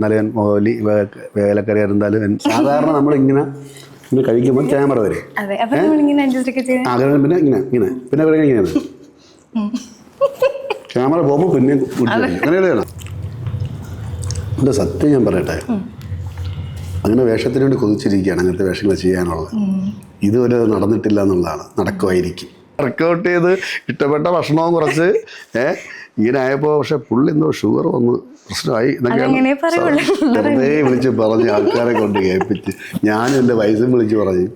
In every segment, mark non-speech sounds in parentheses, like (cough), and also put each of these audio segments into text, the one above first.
എന്നാലും മോലി വേലക്കറി അറിഞ്ഞാലും സാധാരണ നമ്മളിങ്ങനെ ഇങ്ങനെ കഴിക്കുമ്പോൾ ക്യാമറ വരെ. പിന്നെ ഇങ്ങനെ ഇങ്ങനെ. പിന്നെ ഇവിടെ ഇങ്ങനെയാണ്. ക്യാമറ പോകുമ്പോൾ പിന്നെ അങ്ങനെയാണ് എന്റെ സത്യം ഞാൻ പറയട്ടെ. അങ്ങനെ വേഷത്തിന് വേണ്ടി കൊതിച്ചിരിക്കുകയാണ് അങ്ങനത്തെ വേഷങ്ങൾ ചെയ്യാനുള്ളത്. ഇതുവരെ നടന്നിട്ടില്ല എന്നുള്ളതാണ്. നടക്കുമായിരിക്കും. വർക്കൗട്ട് ചെയ്ത് ഇഷ്ടപ്പെട്ട ഭക്ഷണവും കുറച്ച്. ഏ ഇങ്ങനെ ആയപ്പോൾ പക്ഷെ പുള്ളി എന്തോ ഷുഗർ വന്ന് പ്രശ്നമായി എന്നൊക്കെയാണ്. വെറുതെ വിളിച്ച് പറഞ്ഞ് ആൾക്കാരെ കൊണ്ട് കേൾപ്പിച്ച്. ഞാനും എന്റെ വയസ്സും വിളിച്ച് പറഞ്ഞു.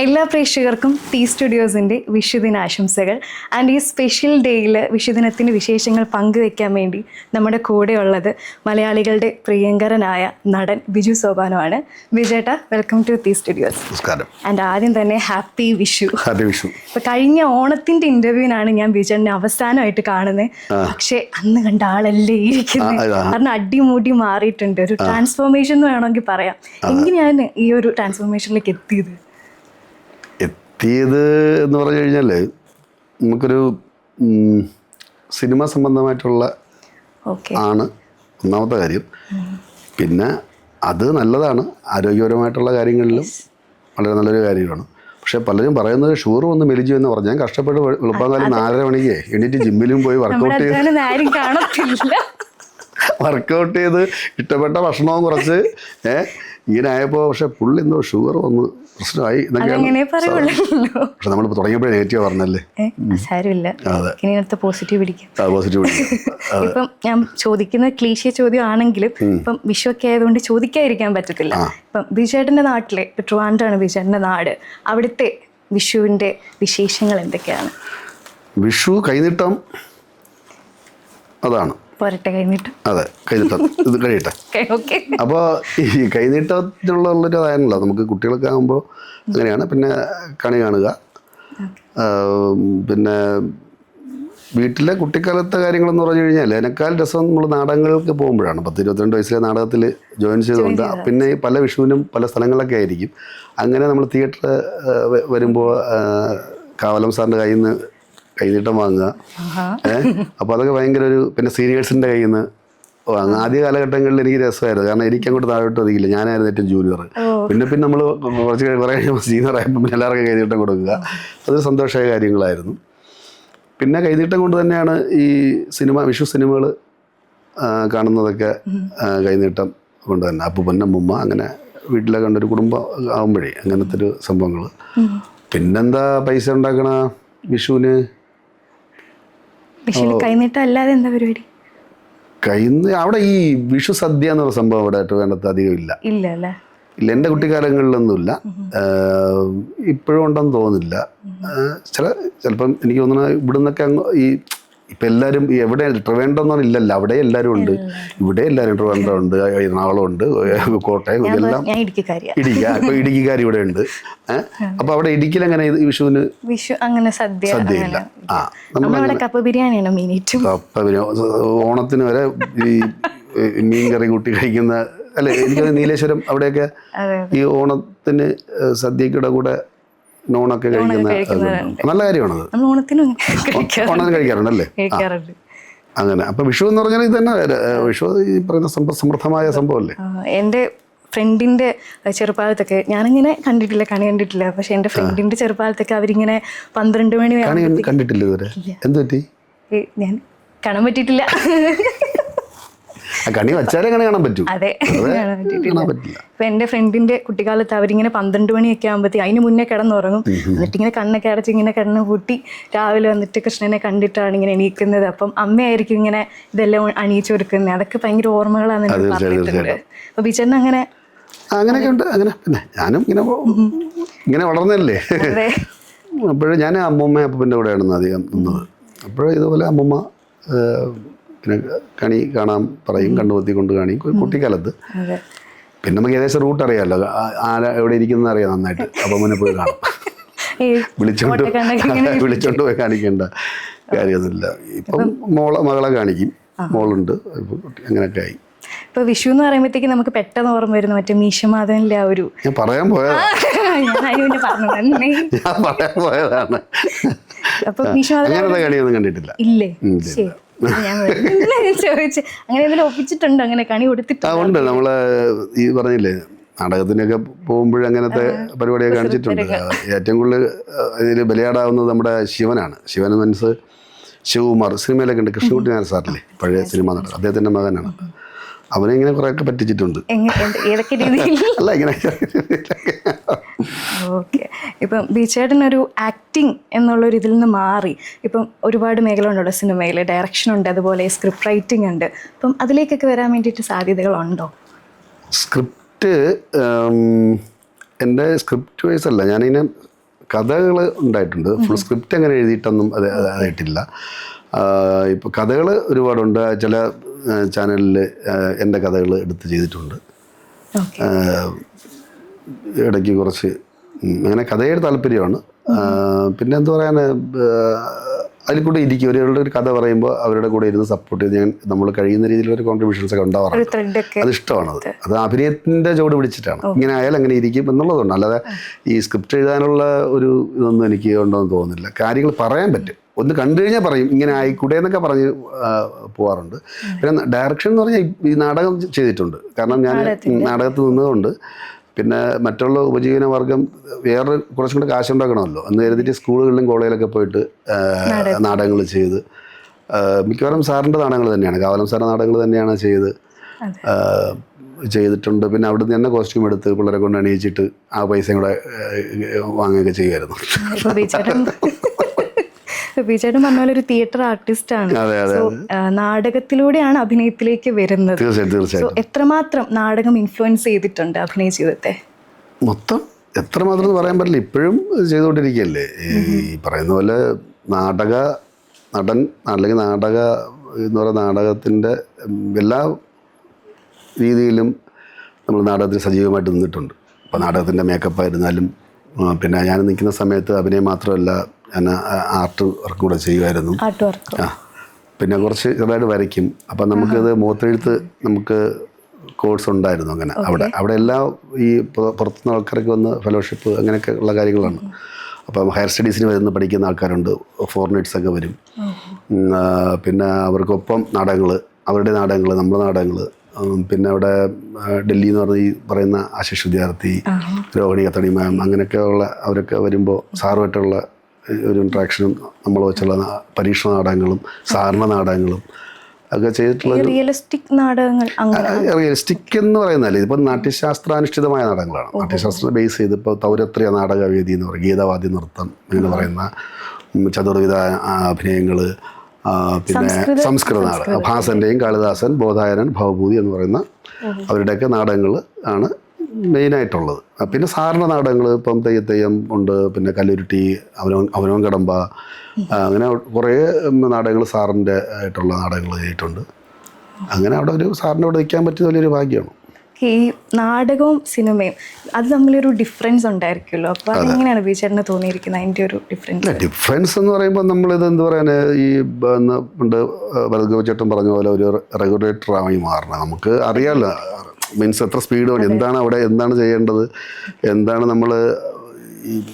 എല്ലാ പ്രേക്ഷകർക്കും ടി സ്റ്റുഡിയോസിന്റെ വിഷുദിനാശംസകൾ. ആൻഡ് ഈ സ്പെഷ്യൽ ഡേയിൽ വിഷുദിനത്തിന്റെ വിശേഷങ്ങൾ പങ്കുവെക്കാൻ വേണ്ടി നമ്മുടെ കൂടെ ഉള്ളത് മലയാളികളുടെ പ്രിയങ്കരനായ നടൻ ബിജു സോപാനമാണ്. ബിജേട്ട വെൽക്കം ടു ടി സ്റ്റുഡിയോസ് നമസ്കാരം. ആൻഡ് ആദ്യം തന്നെ ഹാപ്പി വിഷു ഹാപ്പി വിഷു ഇപ്പൊ കഴിഞ്ഞ ഓണത്തിന്റെ ഇന്റർവ്യൂവിനാണ് ഞാൻ ബിജുവിനെ അവസാനമായിട്ട് കാണുന്നത്. പക്ഷേ അന്ന് കണ്ട ആളല്ലേ ഇരിക്കുന്നത്. കാരണം അടിമൂടി മാറിയിട്ടുണ്ട്. ഒരു ട്രാൻസ്ഫോർമേഷൻ എന്ന് വേണമെങ്കിൽ പറയാം. എങ്ങനെയാണ് ഈ ഒരു ട്രാൻസ്ഫോർമേഷനിലേക്ക് എത്തിയത്? എത്തിയത് എന്ന് പറഞ്ഞു കഴിഞ്ഞാൽ നമുക്കൊരു സിനിമ സംബന്ധമായിട്ടുള്ള ആണ് ഒന്നാമത്തെ കാര്യം. പിന്നെ അത് നല്ലതാണ്. ആരോഗ്യപരമായിട്ടുള്ള കാര്യങ്ങളിലും വളരെ നല്ലൊരു കാര്യമാണ്. പക്ഷേ പലരും പറയുന്നത് ഷുഗർ വന്ന് മെലിജു എന്ന് പറഞ്ഞു. ഞാൻ കഷ്ടപ്പെട്ട് എളുപ്പം കാലം നാലര മണിക്ക് എണീറ്റ് ജിമ്മിലും പോയി വർക്കൗട്ട് ചെയ്ത് വർക്കൗട്ട് (laughs) ചെയ്ത് ഇഷ്ടപ്പെട്ട ഭക്ഷണവും കുറച്ച് ഏ ഇങ്ങനെ ആയപ്പോൾ പക്ഷെ പുള്ളി എന്തോ ഷുഗർ വന്ന് പ്രശ്നമായി പക്ഷെ നമ്മളിപ്പോൾ തുടങ്ങിയപ്പോഴേ നെഗറ്റീവ് പറഞ്ഞല്ലേ. സാരമില്ല. അതെ. ഇനി പോസിറ്റീവ് പിടിക്കും. പോസിറ്റീവ് ഇപ്പം ഞാൻ ചോദിക്കുന്ന ക്ലീശിയ ചോദ്യം ആണെങ്കിലും ഇപ്പം വിഷുവൊക്കെ ആയതുകൊണ്ട് ചോദിക്കാതിരിക്കാൻ പറ്റത്തില്ല. ഇപ്പം ബിജേട്ടന്റെ നാട്ടിലെ ഇപ്പൊ ട്രിവാൻഡ്രാണ് ബിജേട്ടന്റെ നാട്. അവിടുത്തെ വിഷുവിന്റെ വിശേഷങ്ങൾ എന്തൊക്കെയാണ്? വിഷു കൈനീട്ടം അതാണ്. പോരട്ടെ അതെ കൈനീട്ടം. ഇത് കഴിയട്ടെ (laughs) അപ്പോൾ ഈ കൈനീട്ടത്തിനുള്ള ഉള്ളൊരു അതാണല്ലോ നമുക്ക് കുട്ടികളൊക്കെ ആകുമ്പോൾ അങ്ങനെയാണ്. പിന്നെ കണി കാണുക. പിന്നെ വീട്ടിലെ കുട്ടിക്കാലത്തെ കാര്യങ്ങളെന്ന് പറഞ്ഞു കഴിഞ്ഞാൽ അതിനേക്കാൾ രസം നമ്മൾ നാടകങ്ങൾക്ക് പോകുമ്പോഴാണ്. പത്ത് ഇരുപത്തിരണ്ട് വയസ്സിലെ നാടകത്തിൽ ജോയിൻ ചെയ്തുകൊണ്ട് പിന്നെ പല വിഷുവിനും പല സ്ഥലങ്ങളിലൊക്കെ ആയിരിക്കും. അങ്ങനെ നമ്മൾ തിയേറ്റർ വരുമ്പോൾ കാവലം സാറിന്റെ കയ്യിൽ നിന്ന് കൈനീട്ടം വാങ്ങുക. ഏഹ് അപ്പോൾ അതൊക്കെ ഭയങ്കര ഒരു പിന്നെ സീനിയേഴ്സിന്റെ കയ്യിൽ നിന്ന് വാങ്ങുക. ആദ്യ കാലഘട്ടങ്ങളിൽ എനിക്ക് രസമായിരുന്നു. കാരണം എനിക്ക് അങ്ങോട്ട് താഴോട്ട് ഒതുക്കില്ല ഞാനായിരുന്നു ഏറ്റവും ജൂനിയർ. പിന്നെ പിന്നെ നമ്മൾ കുറച്ച് കുറേ കഴിയുമ്പോൾ സീനിയർ ആയപ്പോൾ പിന്നെ എല്ലാവർക്കും കൈനീട്ടം കൊടുക്കുക. അതൊരു സന്തോഷമായ കാര്യങ്ങളായിരുന്നു. പിന്നെ കൈനീട്ടം കൊണ്ട് തന്നെയാണ് ഈ സിനിമ വിഷു സിനിമകൾ കാണുന്നതൊക്കെ കൈനീട്ടം കൊണ്ട് തന്നെ. അപ്പൂപ്പൻ അമ്മുമ്മ അങ്ങനെ വീട്ടിലെ കണ്ടൊരു കുടുംബം ആകുമ്പോഴേ അങ്ങനത്തെ ഒരു സംഭവങ്ങൾ പിന്നെന്താ പൈസ ഉണ്ടാക്കണ വിഷുവിന്? കൈനീട്ടം അല്ലാതെ എന്താ പരിപാടി? കൈന്ന് അവിടെ ഈ വിഷു സദ്യ എന്നുള്ള സംഭവം ഇവിടെ വേണ്ടത് അധികം ഇല്ല. ഇല്ല അല്ലേ ഇല്ല എന്റെ കുട്ടിക്കാലങ്ങളിലൊന്നുമില്ല. ഇപ്പോഴും ഉണ്ടെന്ന് തോന്നുന്നില്ല. ചില ചിലപ്പം എനിക്ക് തോന്നുന്ന ഇവിടുന്നൊക്കെ അങ്ങ് ഈ ഇപ്പം എല്ലാവരും എവിടെ ട്രിവാൻഡ്രം ഇല്ലല്ലോ അവിടെ എല്ലാവരും ഉണ്ട്. ഇവിടെ എല്ലാവരും ട്രിവാൻഡ്രം ഉണ്ട് എറണാകുളം ഉണ്ട് കോട്ടയം ഇതെല്ലാം ഇടുക്കി ഇപ്പൊ ഇടുക്കിക്കാർ ഇവിടെ ഉണ്ട്. അപ്പോൾ അപ്പൊ അവിടെ ഇടുക്കിയിൽ അങ്ങനെ വിഷുവിന്? വിഷു അങ്ങനെ സദ്യ സദ്യയില്ല. ആ നമ്മളവിടെ കപ്പ ബിരിയാണിയാണ് മെയിനായിട്ടും. കപ്പ ബിരിയാണി ഓണത്തിന് വരെ ഈ മീൻ കറി കൂട്ടി കഴിക്കുന്ന അല്ലെ എനിക്ക് നീലേശ്വരം അവിടെയൊക്കെ ഈ ഓണത്തിന് സദ്യയുടെ കൂടെ നോണൊക്കെ കഴിക്കുന്ന നല്ല കാര്യമാണത്. നമ്മൾ ഓണത്തിനും കഴിക്കാറുണ്ട്. കഴിക്കാറുണ്ടല്ലേ? കഴിക്കാറുണ്ട്. അങ്ങനെ. അപ്പൊ വിഷു എന്ന് പറഞ്ഞാൽ ഇത് തന്നെ വിഷു ഈ പറയുന്ന സമൃദ്ധമായ സംഭവമല്ലേ? എന്റെ എന്റെ ഫ്രണ്ടിന്റെ ചെറുപ്പാലത്തൊക്കെ ഞാനിങ്ങനെ കണ്ടിട്ടില്ല കണി കണ്ടിട്ടില്ല. പക്ഷെ എന്റെ ഫ്രണ്ടിന്റെ ചെറുപ്പാലത്തൊക്കെ അവരിങ്ങനെ പന്ത്രണ്ട് മണി കണ്ടിട്ടില്ല ഇതുവരെ. എന്ത് പറ്റി ഞാൻ കാണാൻ പറ്റിയിട്ടില്ല (laughs) കണി വച്ചാലേ കണി കാണാൻ പറ്റൂ. അതെ ഇപ്പൊ എന്റെ ഫ്രണ്ടിന്റെ കുട്ടിക്കാലത്ത് അവരിങ്ങനെ പന്ത്രണ്ട് മണിയൊക്കെ ആകുമ്പോഴത്തേ അതിന് മുന്നേ കിടന്നുറങ്ങും. എന്നിട്ട് ഇങ്ങനെ കണ്ണൊക്കെ അടച്ച് ഇങ്ങനെ കണ്ണ് പൂട്ടി രാവിലെ വന്നിട്ട് കൃഷ്ണനെ കണ്ടിട്ടാണ് ഇങ്ങനെ എണീക്കുന്നത്. അപ്പം അമ്മയായിരിക്കും ഇങ്ങനെ ഇതെല്ലാം അണിയിച്ചു കൊടുക്കുന്നത്. അതൊക്കെ ഭയങ്കര ഓർമ്മകളാണ് എനിക്ക് പറഞ്ഞിട്ടുണ്ട്. അപ്പൊ ബിച്ചേട്ടൻ അങ്ങനെ അങ്ങനെയൊക്കെ ഉണ്ട്. അങ്ങനെ പിന്നെ ഞാനും ഇങ്ങനെ ഇങ്ങനെ വളർന്നല്ലേ അപ്പോഴും ഞാൻ അമ്മൂമ്മ അപ്പന്റെ കൂടെയാണ് അധികം നിന്നത്. അപ്പോഴും ഇതുപോലെ അമ്മൂമ്മ പിന്നെ കണി കാണാൻ പറയും കണ്ണുപത്തി കൊണ്ട് കാണിക്കും. കു- കുട്ടിക്കാലത്ത്. പിന്നെ നമുക്ക് ഏകദേശം റൂട്ട് അറിയാമല്ലോ ആരാ എവിടെ ഇരിക്കുന്നത് അറിയാം നന്നായിട്ട്. (laughs) അപ്പം മുന്നേ പോയി കാണാം. വിളിച്ചോണ്ട് വിളിച്ചോണ്ട് പോയി കാണിക്കേണ്ട കാര്യമൊന്നുമില്ല. ഇപ്പം മോളെ മകളെ കാണിക്കും. മോളുണ്ട്. അങ്ങനെയൊക്കെ ആയി. ഇപ്പൊ വിഷു എന്ന് പറയുമ്പോഴത്തേക്ക് നമുക്ക് പെട്ടെന്ന് ഓർമ്മ വരുന്നു മറ്റേ മീശമാധവനിലെ ആ ഒരു ഞാൻ പറയാൻ പോയതാ. (laughs) ഞാൻ പറയാൻ പോയതാണ്. അപ്പൊ മീശമാധവൻ കണ്ടിട്ടില്ല. ഇല്ലേ. ശരി. ഞാൻ ചോദിച്ചു. അങ്ങനെ എന്തെങ്കിലും ഒപ്പിച്ചിട്ടുണ്ടോ അങ്ങനെ കണി ആ ഉണ്ട്. നമ്മൾ ഈ പറഞ്ഞില്ലേ നാടകത്തിനൊക്കെ പോകുമ്പോഴും അങ്ങനത്തെ പരിപാടിയൊക്കെ കാണിച്ചിട്ടുണ്ട്. ഏറ്റവും കൂടുതൽ ഇതിൽ ബലിയാടാവുന്നത് നമ്മുടെ ശിവനാണ്. ശിവൻ മനസ്സ് ശിവകുമാർ സിനിമയിലൊക്കെ ഉണ്ട്. കൃഷ്ണകുട്ടി നായർ സാറില്ലേ? പഴയ സിനിമ നടൻ. അദ്ദേഹത്തിന്റെ മകനാണ്. അവനെ ഇങ്ങനെ കുറേയൊക്കെ പറ്റിച്ചിട്ടുണ്ട്. ഏതൊക്കെ രീതിയിൽ? (laughs) അല്ല ഇങ്ങനെ ഓക്കെ. ഇപ്പം ബീച്ചേട്ടൻ ഒരു ആക്ടിങ് എന്നുള്ള ഒരു ഇതിൽ നിന്ന് മാറി. ഇപ്പം ഒരുപാട് മേഖല ഉണ്ടല്ലോ സിനിമയിൽ ഡയറക്ഷൻ ഉണ്ട് അതുപോലെ സ്ക്രിപ്റ്റ് റൈറ്റിംഗ് ഉണ്ട്. അപ്പം അതിലേക്കൊക്കെ വരാൻ വേണ്ടിയിട്ട് സാധ്യതകളുണ്ടോ? സ്ക്രിപ്റ്റ് എന്റെ സ്ക്രിപ്റ്റ് വൈസ് അല്ല ഞാനിങ്ങനെ കഥകൾ ഉണ്ടായിട്ടുണ്ട്. ഫുൾ സ്ക്രിപ്റ്റ് അങ്ങനെ എഴുതിയിട്ടൊന്നും അത് അതായിട്ടില്ല ഇപ്പോൾ കഥകൾ ഒരുപാടുണ്ട്. ചില ചാനലിൽ എന്റെ കഥകൾ എടുത്ത് ചെയ്തിട്ടുണ്ട്. ഇടയ്ക്ക് കുറച്ച് അങ്ങനെ കഥയുടെ താല്പര്യമാണ്. പിന്നെ എന്താ പറയാൻ അതിൽ കൂടെ ഇരിക്കും. ഒരാളുടെ ഒരു കഥ പറയുമ്പോൾ അവരുടെ കൂടെ ഇരുന്ന് സപ്പോർട്ട് ചെയ്ത് ഞാൻ നമ്മൾ കഴിയുന്ന രീതിയിലൊരു കോൺട്രിബ്യൂഷൻസ് ഒക്കെ ഉണ്ടാവാറുണ്ട്. അത് ഇഷ്ടമാണത് അത്. അഭിനയത്തിന്റെ ചുവട് പിടിച്ചിട്ടാണ്. ഇങ്ങനെ ആയാൽ അങ്ങനെ ഇരിക്കും എന്നുള്ളതുകൊണ്ട് അല്ലാതെ ഈ സ്ക്രിപ്റ്റ് എഴുതാനുള്ള ഒരു ഇതൊന്നും എനിക്ക് ഉണ്ടോന്ന് തോന്നുന്നില്ല. കാര്യങ്ങൾ പറയാൻ പറ്റും. ഒന്ന് കണ്ടു കഴിഞ്ഞാൽ പറയും ഇങ്ങനെ ആയിക്കൂടെ എന്നൊക്കെ പറഞ്ഞ് പോവാറുണ്ട്. പിന്നെ ഡയറക്ഷൻ എന്ന് പറഞ്ഞാൽ ഈ നാടകം ചെയ്തിട്ടുണ്ട്. കാരണം ഞാൻ നാടകത്തിൽ നിന്നതുകൊണ്ട്. പിന്നെ മറ്റുള്ള ഉപജീവന വർഗം വേറെ കുറച്ചും കൂടെ കാശുണ്ടാക്കണമല്ലോ. എന്ന് കരുതിയിട്ട് സ്കൂളുകളിലും കോളേജിലൊക്കെ പോയിട്ട് നാടകങ്ങൾ ചെയ്ത്. മിക്കവാറും സാറിന്റെ നാടകങ്ങൾ തന്നെയാണ്. കാവലം സാറിന്റെ നാടകങ്ങൾ തന്നെയാണ് ചെയ്ത് ചെയ്തിട്ടുണ്ട്. പിന്നെ അവിടുന്ന് തന്നെ കോസ്റ്റ്യൂം എടുത്ത് പിള്ളേരെ കൊണ്ട് അണിയിച്ചിട്ട് ആ പൈസയും കൂടെ വാങ്ങുകയൊക്കെ ചെയ്യുമായിരുന്നു. ബീച്ചേട്ടൻ പറഞ്ഞ പോലെ ഒരു തിയേറ്റർ ആർട്ടിസ്റ്റ് ആണ്. നാടകത്തിലൂടെയാണ് അഭിനയത്തിലേക്ക് വരുന്നത്. എത്രമാത്രം നാടകം ഇൻഫ്ലുവൻസ് ചെയ്തിട്ടുണ്ട് അഭിനയ ജീവിതത്തെ? മൊത്തം എത്രമാത്രം എന്ന് പറയാൻ പറ്റില്ല. ഇപ്പോഴും ചെയ്തുകൊണ്ടിരിക്കുകയല്ലേ? ഈ പറയുന്ന പോലെ നാടക നടൻ അല്ലെങ്കിൽ നാടക എന്ന് പറയുന്ന നാടകത്തിന്റെ എല്ലാ രീതിയിലും നമ്മൾ നാടകത്തിൽ സജീവമായിട്ട് നിന്നിട്ടുണ്ട്. ഇപ്പോൾ നാടകത്തിന്റെ മേക്കപ്പ് ആയിരുന്നാലും പിന്നെ ഞാൻ നിൽക്കുന്ന സമയത്ത് അഭിനയം മാത്രമല്ല ഞാൻ ആർട്ട് വർക്ക് കൂടെ ചെയ്യുമായിരുന്നു. ആ പിന്നെ കുറച്ച് ചെറുതായിട്ട് വരയ്ക്കും. അപ്പം നമുക്കത് മുഖത്തെഴുത്ത് നമുക്ക് കോഴ്സ് ഉണ്ടായിരുന്നു അങ്ങനെ അവിടെ. അവിടെ എല്ലാം ഈ പുറ- പുറത്തുനിന്ന് ആൾക്കാരൊക്കെ വന്ന് ഫെലോഷിപ്പ് അങ്ങനെയൊക്കെ ഉള്ള കാര്യങ്ങളാണ്. അപ്പം ഹയർ സ്റ്റഡീസിന് വരുന്ന പഠിക്കുന്ന ആൾക്കാരുണ്ട് ഫോറിനേഴ്സ് ഒക്കെ വരും പിന്നെ അവർക്കൊപ്പം നാടകങ്ങൾ അവരുടെ നാടകങ്ങൾ നമ്മുടെ നാടകങ്ങൾ പിന്നെ അവിടെ ഡൽഹി എന്ന് പറഞ്ഞ ഈ പറയുന്ന ആശിഷ് വിദ്യാർത്ഥി രോഹിണി കത്തണി മാം അങ്ങനെയൊക്കെ ഉള്ള അവരൊക്കെ വരുമ്പോൾ സാറുമായിട്ടുള്ള ഒരു ഇൻട്രാക്ഷനും നമ്മൾ വെച്ചുള്ള പരീക്ഷണ നാടകങ്ങളും സാധാരണ നാടകങ്ങളും ഒക്കെ ചെയ്തിട്ടുള്ള റിയലിസ്റ്റിക് നാടകങ്ങൾ റിയലിസ്റ്റിക് എന്ന് പറയുന്നതല്ലേ. ഇതിപ്പോൾ നാട്യശാസ്ത്രാനുഷ്ഠിതമായ നാടകങ്ങളാണ്. നാട്യശാസ്ത്രം ബേസ് ചെയ്ത് ഇപ്പോൾ തൗരത്രിയ നാടകവേദി എന്ന് പറയും ഗീതവാദ്യ നൃത്തം എന്ന് പറയുന്ന ചതുർവിധ അഭിനയങ്ങൾ പിന്നെ സംസ്കൃത നാടകം. ഭാസന്റെയും കാളിദാസൻ ബോധായനൻ ഭവഭൂതി എന്ന് പറയുന്ന അവരുടെയൊക്കെ നാടകങ്ങൾ ആണ് മെയിനായിട്ടുള്ളത്. പിന്നെ സാറിന്റെ നാടകങ്ങൾ ഇപ്പം തെയ്യത്തെയ്യം ഉണ്ട് പിന്നെ കല്ലുരുട്ടി അവനോ അവനോൻ കടമ്പ അങ്ങനെ കുറേ നാടകങ്ങൾ സാറിന്റെ ആയിട്ടുള്ള നാടകങ്ങൾ ചെയ്തിട്ടുണ്ട്. അങ്ങനെ അവിടെ ഒരു സാറിന്റെ അവിടെ നിൽക്കാൻ പറ്റിയ വലിയൊരു ഭാഗ്യമാണ്. ഈ നാടകവും സിനിമയും അത് തമ്മിലൊരു ഡിഫറൻസ് ഉണ്ടായിരിക്കുമല്ലോ? അപ്പോൾ അതെങ്ങനെയാണ് വിചാരണ തോന്നിയിരിക്കുന്നത്? അതിന്റെ ഒരു ഡിഫറൻസ് ഡിഫറൻസ് എന്ന് പറയുമ്പോൾ നമ്മളിത് എന്ത് പറയാൻ ഈ പണ്ട് ഭരത് പറഞ്ഞ പോലെ ഒരു റെഗുലേറ്റർ ആയി മാറണം. നമുക്ക് അറിയാമല്ലോ മീൻസ് എത്ര സ്പീഡ് വേണം എന്താണ് അവിടെ എന്താണ് ചെയ്യേണ്ടത് എന്താണ് നമ്മൾ ഈ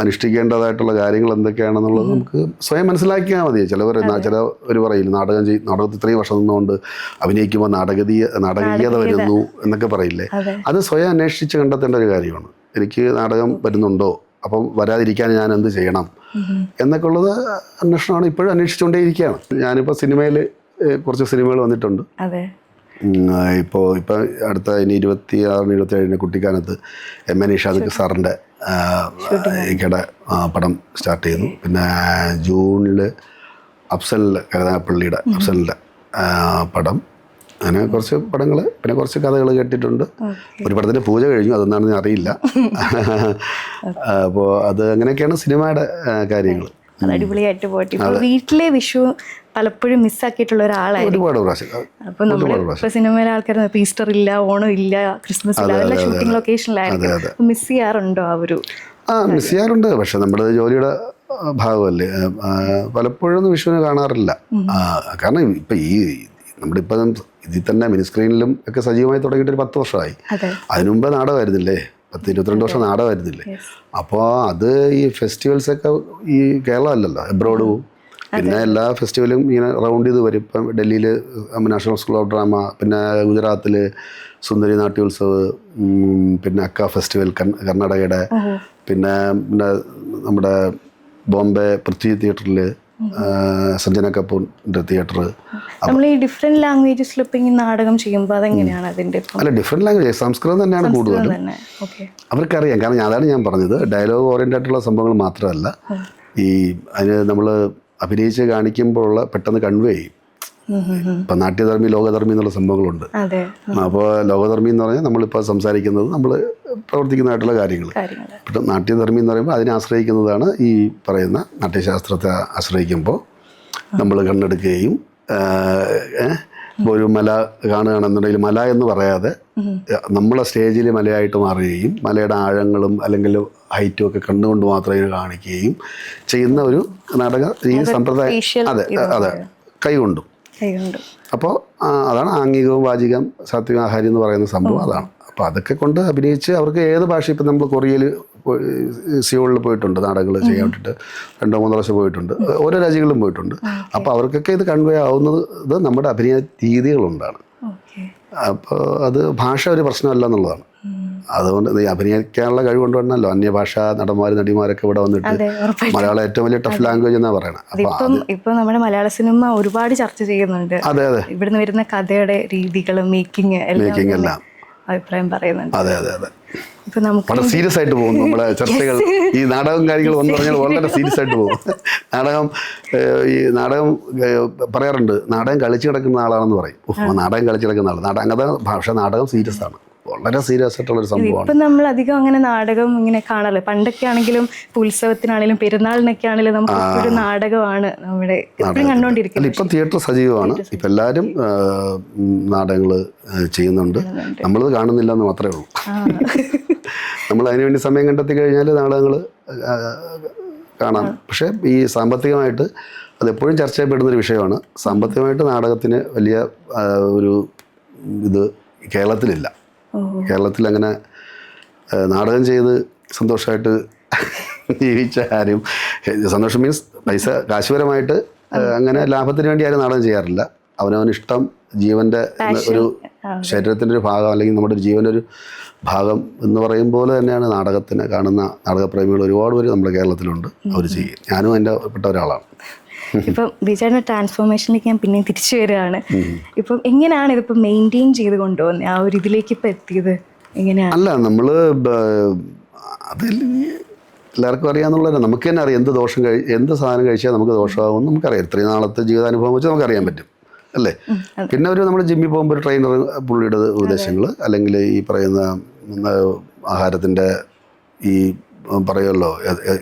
അനുഷ്ഠിക്കേണ്ടതായിട്ടുള്ള കാര്യങ്ങൾ എന്തൊക്കെയാണെന്നുള്ളത് നമുക്ക് സ്വയം മനസ്സിലാക്കിയാൽ മതി. ചിലവർ ചില ഒരു പറയില്ല നാടകം ചെയ് നാടകത്തിൽ ഇത്രയും വർഷം നിന്നുകൊണ്ട് അഭിനയിക്കുമ്പോൾ നാടകീയ നാടകീയത വരുന്നു എന്നൊക്കെ പറയില്ലേ? അത്. സ്വയം അന്വേഷിച്ച് കണ്ടെത്തേണ്ട ഒരു കാര്യമാണ്. എനിക്ക് നാടകം വരുന്നുണ്ടോ? അപ്പം വരാതിരിക്കാൻ ഞാൻ എന്ത് ചെയ്യണം? എന്നൊക്കെ ഉള്ളത് അന്വേഷണമാണ് ഇപ്പോഴും അന്വേഷിച്ചുകൊണ്ടേയിരിക്കുകയാണ്. ഞാനിപ്പോൾ സിനിമയിൽ കുറച്ച് സിനിമകൾ വന്നിട്ടുണ്ട്. ഇപ്പോൾ ഇപ്പം അടുത്ത ഇനി ഇരുപത്തി ആറിന് ഇരുപത്തി ഏഴിന് കുട്ടിക്കാനത്ത് എം എൻ ഇഷാദ് സാറിന്റെ ഇക്കയുടെ പടം സ്റ്റാർട്ട് ചെയ്യുന്നു. പിന്നെ ജൂണിൽ അഫ്സലിന്റെ കരുനാഗപ്പള്ളിയുടെ അഫ്സലിന്റെ പടം. അങ്ങനെ കുറച്ച് പടങ്ങൾ പിന്നെ കുറച്ച് കഥകൾ കേട്ടിട്ടുണ്ട്. ഒരു പടത്തിന്റെ പൂജ കഴിഞ്ഞു അതൊന്നാണെന്ന് ഞാൻ അറിയില്ല. (laughs) അപ്പോൾ അത് അങ്ങനെയൊക്കെയാണ് സിനിമയുടെ കാര്യങ്ങൾ അത്. അടിപൊളിയായിട്ട് പോയിട്ട്. വീട്ടിലെ വിഷു പലപ്പോഴും മിസ്സാക്കിയിട്ടുള്ള ഒരാളായിരുന്നു ഒരുപാട് പ്രാവശ്യം. അപ്പൊ ഇപ്പൊ സിനിമയിലെ ആൾക്കാർ ഈസ്റ്റർ ഇല്ല ഓണം ഇല്ല ക്രിസ്മസ് ഇല്ല. അതെല്ലാം ഷൂട്ടിംഗ് ലൊക്കേഷനിലായിരിക്കും മിസ് ചെയ്യാറുണ്ടോ ആ ഒരു ആ മിസ് ചെയ്യാറുണ്ട്. പക്ഷെ നമ്മുടെ ജോലിയുടെ ഭാഗമല്ലേ? പലപ്പോഴൊന്നും വിഷുവിനെ കാണാറില്ല. കാരണം ഇപ്പം ഈ നമ്മുടെ ഇപ്പം ഇതിൽ തന്നെ മിനി സ്ക്രീനിലും ഒക്കെ സജീവമായി തുടങ്ങിയിട്ട് ഒരു പത്ത് വർഷമായി. അതിനുമുമ്പ് അതിനു മുമ്പേ നാടകമായിരുന്നില്ലേ? പത്ത് ഇരുപത്തിരണ്ട് വർഷം നാടകമായിരുന്നില്ലേ? അപ്പോൾ അത് ഈ ഫെസ്റ്റിവൽസൊക്കെ ഈ കേരളമല്ലല്ലോ? എബ്രോഡ് പോവും. പിന്നെ എല്ലാ ഫെസ്റ്റിവലും ഇങ്ങനെ റൗണ്ട് ചെയ്ത് വരും. ഇപ്പം ഡൽഹിയിൽ നാഷണൽ സ്കൂൾ ഓഫ് ഡ്രാമ പിന്നെ ഗുജറാത്തിൽ സുന്ദരി നാട്യോത്സവ് പിന്നെ അക്ക ഫെസ്റ്റിവൽ കർ- കർണാടകയുടെ പിന്നെ പിന്നെ നമ്മുടെ ബോംബെ പൃഥ്വി തിയേറ്ററിൽ സഞ്ജന കപൂറിന്റെ തിയേറ്റർ നമ്മൾ ഈ ഡിഫറെന്റ് ലാംഗ്വേജസിൽ ഇപ്പൊ നാടകം ചെയ്യുമ്പോൾ അതെങ്ങനെയാണ് അതിന്റെ അല്ല ഡിഫറെന്റ് ലാംഗ്വേജ് സംസ്കൃതം തന്നെയാണ് കൂടുതൽ അവർക്കറിയാം. കാരണം അതാണ് ഞാൻ പറഞ്ഞത്. ഡയലോഗ് ഓറിയന്റഡ് ആയിട്ടുള്ള സംഭവങ്ങൾ മാത്രമല്ല ഈ അതിന് നമ്മൾ അഭിനയിച്ച് കാണിക്കുമ്പോഴുള്ള പെട്ടെന്ന് കൺവേ ചെയ്യും. ഇപ്പം നാട്യധർമ്മി ലോകധർമ്മി എന്നുള്ള സംഭവങ്ങളുണ്ട്. അപ്പോൾ ലോകധർമ്മി എന്ന് പറഞ്ഞാൽ നമ്മളിപ്പോൾ സംസാരിക്കുന്നത് നമ്മൾ പ്രവർത്തിക്കുന്നതായിട്ടുള്ള കാര്യങ്ങൾ. ഇപ്പം നാട്യധർമ്മി എന്ന് പറയുമ്പോൾ അതിനെ ആശ്രയിക്കുന്നതാണ് ഈ പറയുന്ന നാട്യശാസ്ത്രത്തെ ആശ്രയിക്കുമ്പോൾ നമ്മൾ കണ്ണെടുക്കുകയും ഒരു മല കാണുകയാണെന്നുണ്ടെങ്കിൽ മല എന്ന് പറയാതെ നമ്മളെ സ്റ്റേജിൽ മലയായിട്ട് മാറുകയും മലയുടെ ആഴങ്ങളും അല്ലെങ്കിൽ ഹൈറ്റും ഒക്കെ കണ്ടുകൊണ്ട് മാത്രമേ കാണിക്കുകയും ചെയ്യുന്ന ഒരു നാടക രീതി സമ്പ്രദായം അതെ അതെ കൈകൊണ്ടും. അപ്പോൾ അതാണ് ആംഗികവും വാചികം സാത്വിക ആഹാരം എന്ന് പറയുന്ന സംഭവം. അതാണ്. അപ്പോൾ അതൊക്കെ കൊണ്ട് അഭിനയിച്ച് അവർക്ക് ഏത് ഭാഷ ഇപ്പം നമ്മൾ കൊറിയയിൽ സിയോളിൽ പോയിട്ടുണ്ട് നാടകങ്ങൾ ചെയ്യാൻ വേണ്ടിയിട്ട് രണ്ടോ മൂന്നോ പ്രാവശ്യം പോയിട്ടുണ്ട്. ഓരോ രാജ്യങ്ങളിലും പോയിട്ടുണ്ട്. അപ്പോൾ അവർക്കൊക്കെ ഇത് കൺവേ ആവുന്നത് നമ്മുടെ അഭിനയ രീതികളുണ്ടാണ്. അപ്പോൾ അത് ഭാഷ ഒരു പ്രശ്നമല്ല എന്നുള്ളതാണ്. അതുകൊണ്ട് ഈ അഭിനയിക്കാനുള്ള കഴിവ് കൊണ്ടുവരണമല്ലോ അന്യഭാഷ നടന്മാർ നടിമാരൊക്കെ ഇവിടെ വന്നിട്ട് മലയാളം ഏറ്റവും വലിയ ടഫ് ലാംഗ്വേജ് എന്നാ പറയണത് ഇപ്പം ഇപ്പൊ നമ്മുടെ മലയാള സിനിമ ഒരുപാട് ചർച്ച ചെയ്യുന്നുണ്ട്. അതെ അതെ. ഇവിടുന്ന് വരുന്ന കഥയുടെ രീതികളും മേക്കിംഗ് മേക്കിംഗ് എല്ലാം. അഭിപ്രായം പറയുന്നുണ്ട്. അതെ അതെ അതെ. വളരെ സീരിയസ് ആയിട്ട് പോകും നമ്മുടെ ചർച്ചകൾ. ഈ നാടകം കാര്യങ്ങൾ വന്നു പറഞ്ഞാൽ വളരെ സീരിയസ് ആയിട്ട് പോകും. നാടകം ഈ നാടകം പറയാറുണ്ട് നാടകം കളിച്ചു കിടക്കുന്ന ആളാണെന്ന് പറയും. നാടകം കളിച്ചു കിടക്കുന്ന ആൾ നാടകം അങ്ങനത്തെ ഭാഷ നാടകം സീരിയസ് ആണ്. വളരെ സീരിയസ് ആയിട്ടുള്ള ഒരു സംഭവമാണ്. ഇപ്പം നമ്മൾ അധികം അങ്ങനെ നാടകം ഇങ്ങനെ കാണാറില്ല. പണ്ടൊക്കെ ആണെങ്കിലും ഉത്സവത്തിനാണെങ്കിലും പെരുന്നാളിനൊക്കെ ആണെങ്കിലും നമുക്ക് ഒരു നാടകമാണ് നമ്മുടെ എപ്പോഴും കണ്ടുകൊണ്ടിരിക്കുന്നത്. ഇപ്പം തിയേറ്റർ സജീവമാണ്. ഇപ്പം എല്ലാവരും നാടകങ്ങൾ ചെയ്യുന്നുണ്ട്. നമ്മളത് കാണുന്നില്ല എന്ന് മാത്രമേ ഉള്ളൂ. (laughs) നമ്മൾ അതിനുവേണ്ടി സമയം കണ്ടെത്തി കഴിഞ്ഞാൽ നാടകങ്ങൾ കാണാം. പക്ഷേ ഈ സാമ്പത്തികമായിട്ട് അതെപ്പോഴും ചർച്ച ചെയ്യപ്പെടുന്ന ഒരു വിഷയമാണ്. സാമ്പത്തികമായിട്ട് നാടകത്തിന് വലിയ ഒരു ഇത് കേരളത്തിലില്ല. കേരളത്തിൽ അങ്ങനെ നാടകം ചെയ്ത് സന്തോഷമായിട്ട് (laughs) ജീവിച്ച ആരും സന്തോഷം മീൻസ് പൈസ കാശുപരമായിട്ട് അങ്ങനെ ലാഭത്തിന് വേണ്ടി ആരും നാടകം ചെയ്യാറില്ല. അവനവന് ഇഷ്ടം ജീവന്റെ ഒരു ശരീരത്തിന്റെ ഒരു ഭാഗം അല്ലെങ്കിൽ നമ്മുടെ ഒരു ജീവന്റെ ഒരു ഭാഗം എന്ന് പറയും പോലെ തന്നെയാണ് നാടകത്തിന് കാണുന്ന നാടകപ്രേമികൾ ഒരുപാട് പേര് നമ്മുടെ കേരളത്തിലുണ്ട്. അവർ ചെയ്യും. ഞാനും അതിന്റെ പെട്ട ഒരാളാണ്. (laughs) ഇപ്പം വിചാരണ ട്രാൻസ്ഫോർമേഷനിലേക്ക് ഞാൻ പിന്നെയും തിരിച്ചു വരികയാണ്. ഇപ്പം എങ്ങനെയാണ് ഇതിപ്പോൾ മെയിന്റെയിൻ ചെയ്ത് കൊണ്ടുപോകുന്നത് ആ ഒരു ഇതിലേക്ക് ഇപ്പം എത്തിയത് എങ്ങനെയാണ്? അല്ല നമ്മൾ അതിൽ എല്ലാവർക്കും അറിയാമെന്നുള്ളത് നമുക്ക് തന്നെ അറിയാം എന്ത് ദോഷം കഴി എന്ത് സാധനം കഴിച്ചാൽ നമുക്ക് ദോഷമാകും നമുക്കറിയാം. ഇത്രയും നാളത്തെ ജീവിതാനുഭവം വെച്ച് നമുക്കറിയാൻ പറ്റും അല്ലേ? പിന്നെ ഒരു നമ്മൾ ജിമ്മിൽ പോകുമ്പോൾ ഒരു ട്രെയിനർ പുള്ളിയുടെ ഉപദേശങ്ങൾ അല്ലെങ്കിൽ ഈ പറയുന്ന ആഹാരത്തിന്റെ ഈ പറയുമല്ലോ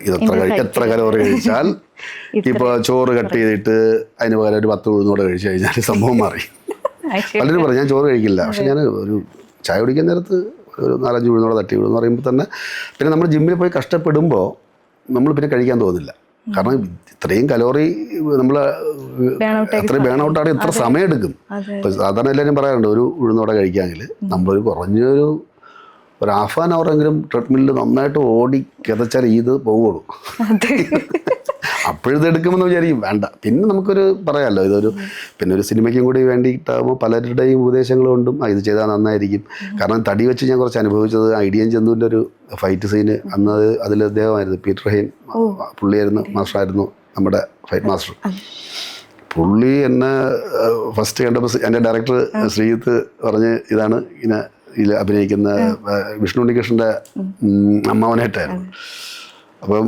ഇതെത്ര എത്ര കലോറി കഴിച്ചാൽ (laughs) ഇപ്പോൾ ചോറ് കട്ട് ചെയ്തിട്ട് അതിന് പകരം ഒരു പത്ത് ഉഴുന്നൂടെ കഴിച്ചു കഴിഞ്ഞാൽ (laughs) സംഭവം മാറി. പലരും പറഞ്ഞു ഞാൻ ചോറ് കഴിക്കില്ല. പക്ഷെ ഞാൻ ഒരു ചായ കുടിക്കുന്ന നേരത്ത് ഒരു നാലഞ്ച് ഉഴുന്നോടെ തട്ടി എന്ന് പറയുമ്പോൾ തന്നെ പിന്നെ നമ്മൾ ജിമ്മിൽ പോയി കഷ്ടപ്പെടുമ്പോൾ നമ്മൾ പിന്നെ കഴിക്കാൻ തോന്നില്ല. കാരണം ഇത്രയും കലോറി നമ്മൾ അത്രയും ബേൺ ഔട്ടാണ് ഇത്ര സമയം എടുക്കും. ഇപ്പൊ സാധാരണ എല്ലാവരും പറയാറുണ്ട് ഒരു ഉഴുന്നോടെ കഴിക്കാമെങ്കിൽ നമ്മളൊരു കുറഞ്ഞൊരു ഒരു ഹാഫ് ആൻ അവറെങ്കിലും ട്രെഡ്മില്ലിൽ നന്നായിട്ട് ഓടി കിതച്ചാൽ ഇത് പോവുള്ളൂ. അപ്പോഴിത് എടുക്കുമെന്ന് വിചാരിക്കും. വേണ്ട. പിന്നെ നമുക്കൊരു പറയാമല്ലോ ഇതൊരു പിന്നെ ഒരു സിനിമയ്ക്കും കൂടി വേണ്ടിയിട്ടാകുമ്പോൾ പലരുടെയും ഉപദേശങ്ങൾ കൊണ്ടും ഇത് ചെയ്താൽ നന്നായിരിക്കും. കാരണം തടി വെച്ച് ഞാൻ കുറച്ച് അനുഭവിച്ചത് ഐഡിയൻ ചന്തുവിന്റെ ഒരു ഫൈറ്റ് സീന് അന്ന് അത് അതിൽ അദ്ദേഹമായിരുന്നു. പീറ്റർ ഹെയിൻ പുള്ളിയായിരുന്നു മാസ്റ്ററായിരുന്നു നമ്മുടെ ഫൈറ്റ് മാസ്റ്റർ പുള്ളി എന്നെ ഫസ്റ്റ് കണ്ടപ്പോൾ എന്റെ ഡയറക്ടർ ശ്രീജിത്ത് പറഞ്ഞ് ഇതാണ് ഇങ്ങനെ ഇതിൽ അഭിനയിക്കുന്ന വിഷ്ണു ഉണ്ണികൃഷ്ണന്റെ അമ്മാവനായിട്ടായിരുന്നു അപ്പം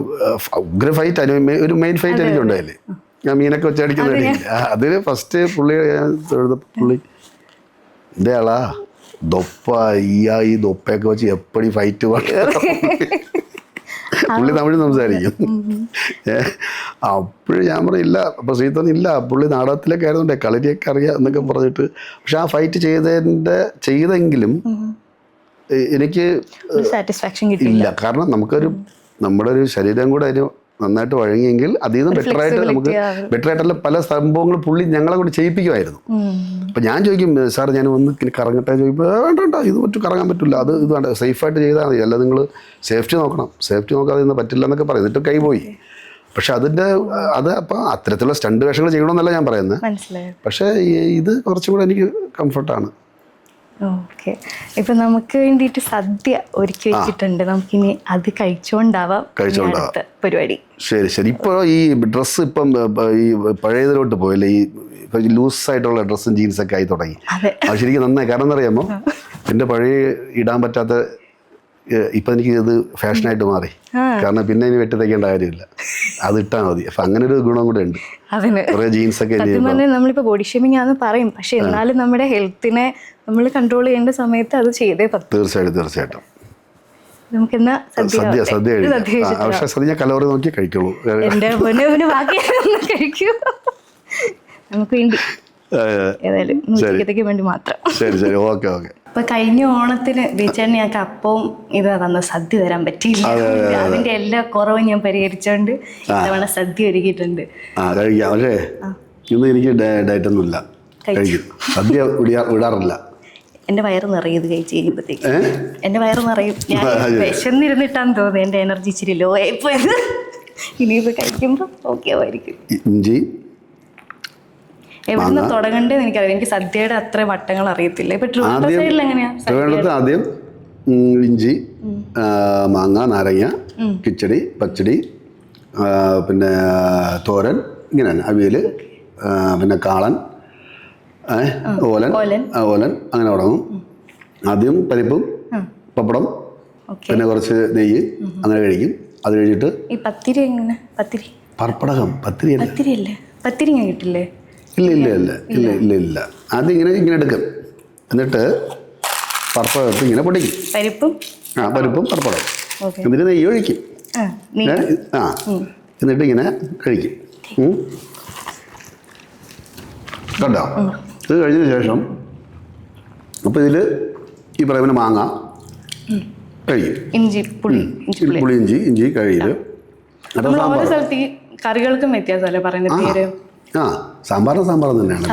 ഉഗ്ര ഫൈറ്റ് അതിന് ഒരു മെയിൻ ഫൈറ്റ് എനിക്കുണ്ടായില്ലേ ഞാൻ മീനൊക്കെ വെച്ചടിക്കുന്ന അതിന് ഫസ്റ്റ് പുള്ളി ഞാൻ പുള്ളി. ഇതേ ആളാ. ദൊപ്പ ഈയാ ഈ ദൊപ്പയൊക്കെ വെച്ച് എപ്പടി ഫൈറ്റ് (laughs) (laughs) പുള്ളി തമിഴ് സംസാരിക്കും. അപ്പോഴും ഞാൻ പറയില്ല അപ്പോൾ ശ്രീധരൻ ഇല്ല പുള്ളി നാടകത്തിലൊക്കെ ആയിരുന്നുണ്ടേ കളരിയൊക്കെ അറിയാം എന്നൊക്കെ പറഞ്ഞിട്ട്. പക്ഷെ ആ ഫൈറ്റ് ചെയ്തതിന്റെ ചെയ്തെങ്കിലും എനിക്ക് ഇല്ല. കാരണം നമുക്കൊരു നമ്മുടെ ഒരു ശരീരം കൂടെ അതിന് നന്നായിട്ട് വഴങ്ങിയെങ്കിൽ അതിൽ നിന്ന് ബെറ്റർ ആയിട്ട് നമുക്ക് ബെറ്റർ ആയിട്ടുള്ള പല സംഭവങ്ങളും പുള്ളി ഞങ്ങളെ കൊണ്ട് ചെയ്യിപ്പിക്കുമായിരുന്നു. അപ്പം ഞാൻ ചോദിക്കും സാർ ഞാൻ ഒന്ന് കറങ്ങട്ടെ? ചോദിക്കുമ്പോൾ വേണ്ട വേണ്ട ഇത് മറ്റു കറങ്ങാൻ പറ്റില്ല അത് ഇത് വേണ്ട സേഫായിട്ട് ചെയ്താൽ മതി. അല്ല നിങ്ങൾ സേഫ്റ്റി നോക്കണം. സേഫ്റ്റി നോക്കാതെ ഇന്ന് പറ്റില്ല എന്നൊക്കെ പറയും. എന്നിട്ട് കൈപോയി പക്ഷെ അതിന്റെ അത് അപ്പം അത്തരത്തിലുള്ള സ്റ്റണ്ട് വേഷങ്ങൾ ചെയ്യണമെന്നല്ല ഞാൻ പറയുന്നത് പക്ഷേ ഇത് കുറച്ചും കൂടെ എനിക്ക് കംഫർട്ടാണ് ഓക്കെ. ഇപ്പൊ നമുക്ക് വേണ്ടിയിട്ട് സദ്യ ഒരുക്കി വെച്ചിട്ടുണ്ട്. നമുക്കിനി അത് കഴിച്ചോണ്ടാവാം കഴിച്ചോണ്ടാവാം. പരിപാടി. ശരി ശരി. ഇപ്പോൾ ഈ ഡ്രസ്സ് ഇപ്പം ഈ പഴയതിലോട്ട് പോയല്ലേ? ഈ ഇപ്പം ലൂസ് ആയിട്ടുള്ള ഡ്രസ്സും ജീൻസൊക്കെ ആയി തുടങ്ങി. അതെ. ശരിക്കും നന്നായി. കാരണം എന്നറിയാമോ എന്റെ പഴയ ഇടാൻ പറ്റാത്ത ഇപ്പം എനിക്ക് ഇത് ഫാഷനായിട്ട് മാറി. കാരണം പിന്നെ ഇനി വെട്ടി തയ്ക്കേണ്ട കാര്യമില്ല. അത് ഇട്ടാൽ മതി. അപ്പം അങ്ങനെ ഒരു ഗുണം കൂടെ ഉണ്ട്. കുറേ ജീൻസ് ഒക്കെ ബോഡി ഷേമിംഗ് ആണെന്ന് പറയും. പക്ഷെ എന്നാലും നമ്മുടെ ഹെൽത്തിനെ നമ്മൾ കൺട്രോൾ ചെയ്യേണ്ട സമയത്ത് അത് ചെയ്തേ പറ്റും. തീർച്ചയായിട്ടും തീർച്ചയായിട്ടും. സദ്യ സദ്യ പക്ഷേ ഞാൻ കലോറി നോക്കി കഴിക്കുള്ളൂ. ബാക്കി ഒന്ന് കഴിക്കൂ. നമുക്ക് വേണ്ടി. ശരി ശരി. Okay okay. അപ്പൊ കഴിഞ്ഞ ഓണത്തിന് ബീച്ചേട്ടന് ഞങ്ങൾക്ക് അപ്പവും ഇത് തന്ന സദ്യ തരാൻ പറ്റിയില്ല. അതിന്റെ എല്ലാ കുറവും ഞാൻ പരിഹരിച്ചോണ്ട് ഇത്തവണ സദ്യ ഒരുക്കിയിട്ടുണ്ട്. ആ കഴിക്കാം. പക്ഷേ ഇന്ന് എനിക്ക് ഡയറ്റ് ഒന്നുമില്ല കഴിക്കും. സദ്യ വിടാ വിടാറില്ല. എന്റെ വയറ് നിറയും ഇത് കഴിച്ച് കഴിയുമ്പോഴത്തേക്ക് എന്റെ വയറ് നിറയും. (laughs) ഞാൻ വിശന്നിരുന്നിട്ടാന്ന് തോന്നുന്നു എന്റെ എനർജി ഇച്ചിരി ലോ ആയിപ്പോയത് ഇനിയിപ്പോ കഴിക്കുമ്പോ ഓക്കെ ആയിരിക്കും ഇഞ്ചി എവിടുന്ന് തുടങ്ങണ്ടേന്ന് എനിക്കറിയാം എനിക്ക് സദ്യയുടെ അത്ര വട്ടങ്ങൾ അറിയത്തില്ല. ഇപ്പൊ ട്രിവാൻഡ്രം ആദ്യം സൈഡിൽ എങ്ങനെയാ ട്രിവാൻഡ്രത്ത് ആദ്യം ഇഞ്ചി മാങ്ങ നാരങ്ങ കിച്ചടി പച്ചടി പിന്നെ തോരൻ ഇങ്ങനെ തന്നെ. അവിയൽ പിന്നെ കാളൻ ഓലൻ ഓലൻ. അങ്ങനെ തുടങ്ങും. ആദ്യം പരിപ്പും പപ്പടം പിന്നെ കുറച്ച് നെയ്യ് അങ്ങനെ കഴിക്കും. അത് കഴിഞ്ഞിട്ട് ഈ പത്തിരി എങ്ങനെ? പത്തിരി. പർപ്പടകം പത്തിരി പത്തിരി അല്ലേ പത്തിരി കിട്ടില്ലേ? ഇല്ല ഇല്ല ഇല്ല ഇല്ല. ഇല്ല ഇല്ല അത് ഇങ്ങനെ ഇങ്ങനെ എടുക്കും. എന്നിട്ട് പർപ്പടത്ത് ഇങ്ങനെ പൊടിക്കും. പരിപ്പും? ആ പരിപ്പും പർപ്പടം ഓക്കെ. എന്നിട്ട് നെയ്യ് ഒഴിക്കും ആ. എന്നിട്ട് ഇങ്ങനെ കഴിക്കും. കണ്ടോ? ഇത് കഴിഞ്ഞ ശേഷം അപ്പോൾ ഇതിൽ ഈ പറയുന്ന മാങ്ങ കഴിയും. ഇഞ്ചി പുളി ഇഞ്ചി പുളി. ഇഞ്ചി ഇഞ്ചി ഈ കറികൾക്കും വ്യത്യാസമല്ലേ പറയുന്ന പേര് ആ. സാമ്പാറിന് സാമ്പാർ തന്നെയാണ്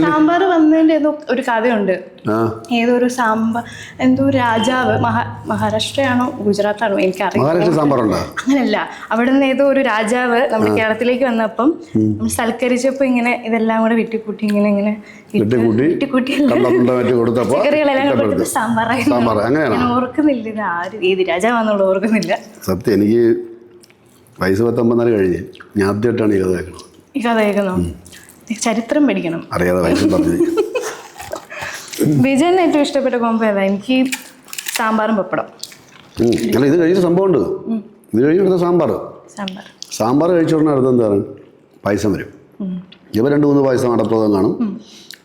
(laughs) സാമ്പാർ വന്നതിന്റെ ഏതോ ഒരു കഥയുണ്ട്. ഏതോ ഒരു സാമ്പാർ എന്തോ രാജാവ് മഹാ മഹാരാഷ്ട്രയാണോ? ഗുജറാത്താണോ? എനിക്കറിയാം അറിയാം അങ്ങനല്ല. അവിടെ നിന്ന് ഏതോ ഒരു രാജാവ് നമ്മുടെ കേരളത്തിലേക്ക് വന്നപ്പം നമ്മൾ സൽക്കരിച്ചപ്പോ ഇങ്ങനെ ഇതെല്ലാം കൂടെ വെട്ടിക്കൂട്ടി ഇങ്ങനെ ഇങ്ങനെ ഓർക്കുന്നില്ല ഇത് ആരും ഏത് രാജാവാന്നുള്ള ഓർക്കുന്നില്ല. സത്യം എനിക്ക് വയസ്സ് പത്തൊമ്പതിനാല് കഴിഞ്ഞ്. ഞാൻ ആദ്യമായിട്ടാണ് ഈ കഥ കേൾക്കുന്നത്. ഈ ചരിത്രം പഠിക്കണം. അറിയാതെ വിജയന് ഏറ്റവും ഇഷ്ടപ്പെട്ട കോമ്പോ ഏതാ? എനിക്ക് സാമ്പാറും പപ്പടം. അല്ല ഇത് കഴിച്ച സംഭവമുണ്ട്. ഇത് കഴിഞ്ഞ് അടുത്ത സാമ്പാർ സാമ്പാർ. സാമ്പാർ കഴിച്ച ഉടനെ അടുത്ത് എന്താണ് പായസം വരും. ഇവ രണ്ട് മൂന്ന് പായസം അടപ്രദം കാണും.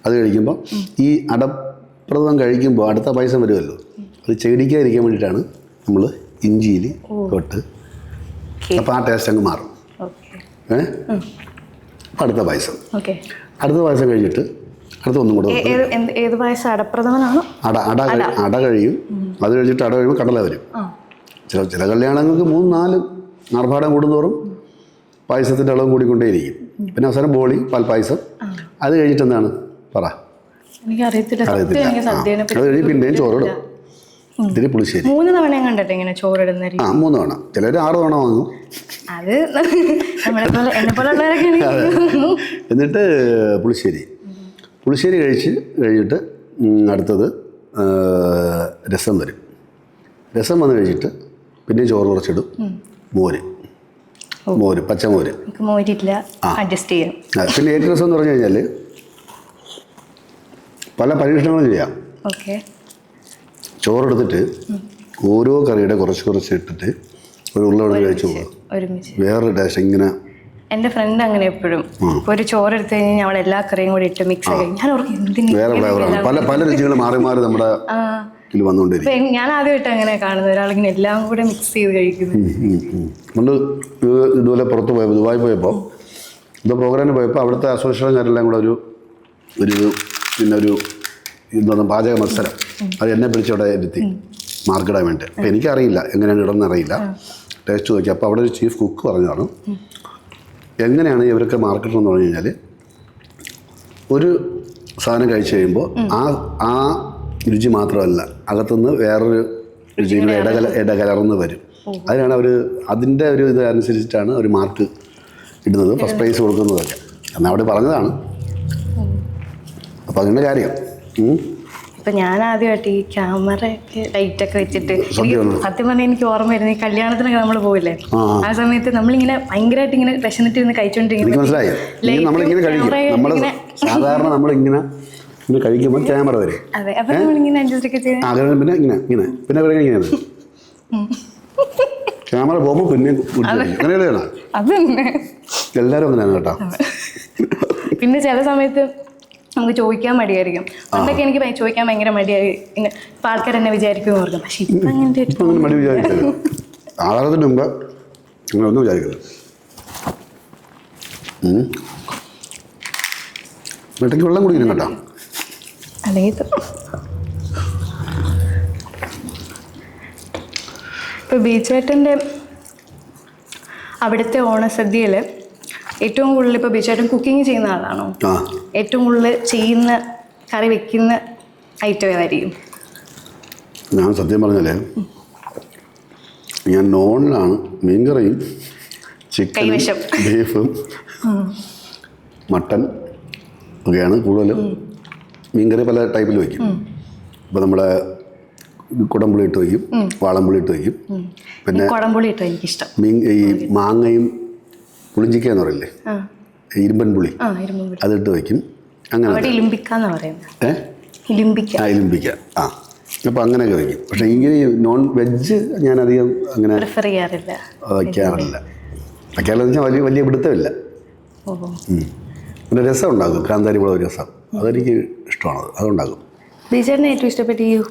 അത് കഴിക്കുമ്പോൾ ഈ അടപ്രദം കഴിക്കുമ്പോൾ അടുത്ത പായസം വരുമല്ലോ. അത് ചെടിക്കാതിരിക്കാൻ വേണ്ടിയിട്ടാണ് നമ്മൾ ഇഞ്ചിയിൽ തൊട്ട് അപ്പോൾ ആ ടേസ്റ്റ് അങ്ങ് മാറും. ഏഹ് അടുത്ത പായസം. അടുത്ത പായസം കഴിഞ്ഞിട്ട് അടുത്ത ഒന്നും കൂടെ ഏത് പായസം? അടപ്രഥമനാണോ? അട അട അട. കഴിയും. അത് കഴിഞ്ഞിട്ട് അട കഴിയുമ്പോൾ കടല വരും. ചില ചില കല്യാണങ്ങൾക്ക് മൂന്ന് നാല് ആർഭാടം കൂടുന്നോറും പായസത്തിന്റെ അളവും കൂടിക്കൊണ്ടേയിരിക്കും. പിന്നെ അവസാനം ബോളി പാൽപ്പായസം. അത് കഴിഞ്ഞിട്ട് എന്താണ്? പറ. എനിക്ക് അറിയത്തില്ല. എനിക്ക് ആ. സദ്യനെ അത് കഴിഞ്ഞ് പിന്നെയും ചോറിടും ഇതിന് പുളിശ്ശേരി. മൂന്ന് തവണ കണ്ടിട്ട് ഇങ്ങനെ ചോറിടുന്ന രീതി. ആ മൂന്ന് തവണ. ചിലർ ആറ് തവണ വാങ്ങും. അത് എന്നിട്ട് പുളിശ്ശേരി. പുളിശ്ശേരി കഴിച്ച് കഴിഞ്ഞിട്ട് അടുത്തത് രസം വരും. രസം വന്ന് കഴിച്ചിട്ട് പിന്നെ ചോറ് കുറച്ചിടും. മോര്. മോര് പച്ചമോര് മോരില്ല അഡ്ജസ്റ്റ് ചെയ്യാം. പിന്നെ ഏറ്റവും രസം എന്ന് പറഞ്ഞു കഴിഞ്ഞാൽ പല പരീക്ഷണങ്ങളും ചെയ്യാം. ഓക്കെ. ചോറെടുത്തിട്ട് ഓരോ കറിയുടെ കുറച്ച് കുറച്ച് ഇട്ടിട്ട് ഒരു ഉള്ളവിടെ കഴിച്ചു പോകാം വേറൊരു ടേസ്റ്റ് ഇങ്ങനെ എന്റെ ഫ്രണ്ട് അങ്ങനെ എപ്പോഴും. ഒരു ചോറ് എടുത്തു കഴിഞ്ഞാൽ അവളെ എല്ലാ കറിയും കൂടി ഇട്ട് മിക്സ് ആക്കി ഞാൻ വേറെ ഫ്ലേവറാണ് പല പല രുചികൾ മാറി മാറി നമ്മുടെ വന്നുകൊണ്ടിരിക്കും. ഞാൻ ആദ്യമായിട്ട് അങ്ങനെ കാണുന്നത്. ഒരാളിങ്ങനെ എല്ലാം കൂടെ മിക്സ് ചെയ്ത് ഇത് ഇതുപോലെ പുറത്ത് പോയപ്പോൾ ദുബായി പോയപ്പോൾ ഇത് പ്രോഗ്രാമിന് പോയപ്പോൾ അവിടുത്തെ അസോസിയേഷൻകാരെല്ലാം കൂടെ ഒരു ഒരു പിന്നെ ഒരു എന്താണ് പാചക മത്സരം. അത് എന്നെ പിടിച്ചവിടെ ഇരുത്തി. മാർക്കിടാൻ വേണ്ടി. അപ്പോൾ എനിക്കറിയില്ല എങ്ങനെയാണ് ഇടുന്നത് അറിയില്ല. ടേസ്റ്റ് നോക്കി അപ്പോൾ അവിടെ ഒരു ചീഫ് കുക്ക് പറഞ്ഞതാണ്. എങ്ങനെയാണ് ഇവരൊക്കെ മാർക്കറ്റ് എന്ന് പറഞ്ഞു കഴിഞ്ഞാൽ ഒരു സാധനം കഴിച്ചു കഴിയുമ്പോൾ ആ ആ രുചി മാത്രമല്ല അകത്തുനിന്ന് വേറൊരു രുചി ഇടകല ഇടകലർന്ന് വരും. അതിനാണ് അവർ അതിന്റെ ഒരു ഇത് അനുസരിച്ചിട്ടാണ് ഒരു മാർക്ക് ഇടുന്നത് ഫസ്റ്റ് പ്രൈസ് കൊടുക്കുന്നതൊക്കെ. എന്നാൽ അവിടെ പറഞ്ഞതാണ്. അപ്പോൾ അങ്ങനെ കാര്യം. ഇപ്പൊ ഞാൻ ആദ്യമായിട്ട് ഈ ക്യാമറയൊക്കെ ലൈറ്റൊക്കെ ലൈറ്റ് ഒക്കെ വെച്ചിട്ട് സത്യം പറഞ്ഞാൽ എനിക്ക് ഓർമ്മ വരുന്നത് ഈ കല്യാണത്തിനൊക്കെ നമ്മൾ പോയില്ലേ ആ. സമയത്ത് നമ്മളിങ്ങനെ ഭയങ്കരമായിട്ട് ഇങ്ങനെ വിശന്നിട്ട് ഇരുന്ന് എനിക്ക് കഴിച്ചോണ്ടിരിക്കുന്നു മനസ്സിലായി Light നമ്മളിങ്ങനെ ഉം കഴിക്കും. നമ്മൾ സാധാരണ നമ്മളിങ്ങനെ ഇങ്ങനെ കഴിക്കുമ്പോൾ (laughs) ക്യാമറ വരെ. അതെ അപ്പൊ നമ്മളിങ്ങനെ അഡ്ജസ്റ്റ് ഒക്കെ അത് പിന്നെ ഇങ്ങനെ ഇങ്ങനെ. പിന്നെ ഇവിടെ ഇങ്ങനെയാണ് ക്യാമറ പോകുമ്പോൾ പിന്നെ തന്നെ എല്ലാവരും അങ്ങനെയാണ് കേട്ടോ. പിന്നെ ചില സമയത്ത് നമുക്ക് ചോദിക്കാൻ മടിയായിരിക്കും. പണ്ടൊക്കെ എനിക്ക് ചോദിക്കാൻ ഭയങ്കര മടിയായി. ഇങ്ങനെ ഇപ്പൊ ആൾക്കാർ എന്നെ വിചാരിക്കും ഓർക്കും പക്ഷെ ഇപ്പൊ അങ്ങനെ മടി മുമ്പ് വെള്ളം കുടിക്കണം കേട്ടോ. ഇപ്പൊ ബീച്ചേട്ടന്റെ അവിടുത്തെ ഓണസദ്യയിൽ ഏറ്റവും കൂടുതൽ ഇപ്പോൾ ബീച്ചേട്ടൻ കുക്കിംഗ് ചെയ്യുന്ന ആളാണോ? ഏറ്റവും കൂടുതൽ ചെയ്യുന്ന കറി വെക്കുന്ന ഐറ്റം ഏതായിരിക്കും? ഞാൻ സത്യം പറഞ്ഞാലേ ഞാൻ നോണിലാണ് മീൻകറിയും കൈവശം. ബീഫും മട്ടൻ ഒക്കെയാണ് കൂടുതലും മീൻകറി പല ടൈപ്പിൽ വയ്ക്കും ഇപ്പോൾ നമ്മുടെ കുടംപുളി ഇട്ട് വയ്ക്കും വാളംപുളി ഇട്ട് വയ്ക്കും പിന്നെ കുടംപുളി ഇട്ട് എനിക്കിഷ്ടം. മീൻ ഈ മാങ്ങയും പുളിഞ്ചിക്ക എന്ന് പറയില്ലേ ഇരുമ്പൻ പുളി അതിട്ട് വയ്ക്കും. അങ്ങനെ ഇലിമ്പിക്കാന്ന് പറയുന്നത്. ഏ? ഇലിമ്പിക്ക. ആ ഇലിമ്പിക്ക. ആ. അപ്പോൾ അങ്ങനെയൊക്കെ വയ്ക്കും. പക്ഷേ ഇങ്ങനെ നോൺ വെജ് ഞാൻ അധികം അങ്ങനെ പ്രിഫർ ചെയ്യാറില്ല. വയ്ക്കാറില്ല. വയ്ക്കാറില്ലെന്ന് വെച്ചാൽ വലിയ വലിയ പിടുത്തമില്ല. പിന്നെ രസം ഉണ്ടാകും കാന്താരി മുളക് രസം. അതെനിക്ക് ഇഷ്ടമാണ് അതുണ്ടാകും. ബീച്ചേട്ടന് ഏറ്റവും ഇഷ്ടപ്പെട്ട ഈ